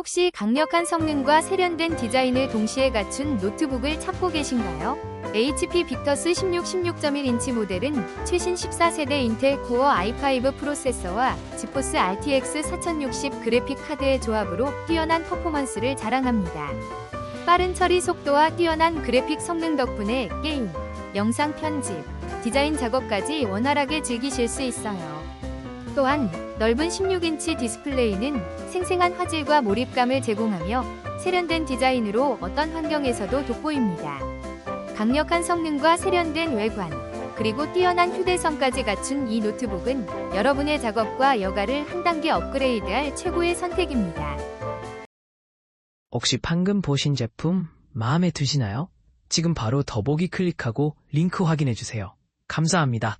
혹시 강력한 성능과 세련된 디자인을 동시에 갖춘 노트북을 찾고 계신가요? HP 빅터스 16 16.1인치 모델은 최신 14세대 인텔 코어 i5 프로세서와 지포스 RTX 4060 그래픽 카드의 조합으로 뛰어난 퍼포먼스를 자랑합니다. 빠른 처리 속도와 뛰어난 그래픽 성능 덕분에 게임, 영상 편집, 디자인 작업까지 원활하게 즐기실 수 있어요. 또한 넓은 16인치 디스플레이는 생생한 화질과 몰입감을 제공하며 세련된 디자인으로 어떤 환경에서도 돋보입니다. 강력한 성능과 세련된 외관, 그리고 뛰어난 휴대성까지 갖춘 이 노트북은 여러분의 작업과 여가를 한 단계 업그레이드할 최고의 선택입니다. 혹시 방금 보신 제품 마음에 드시나요? 지금 바로 더보기 클릭하고 링크 확인해 주세요. 감사합니다.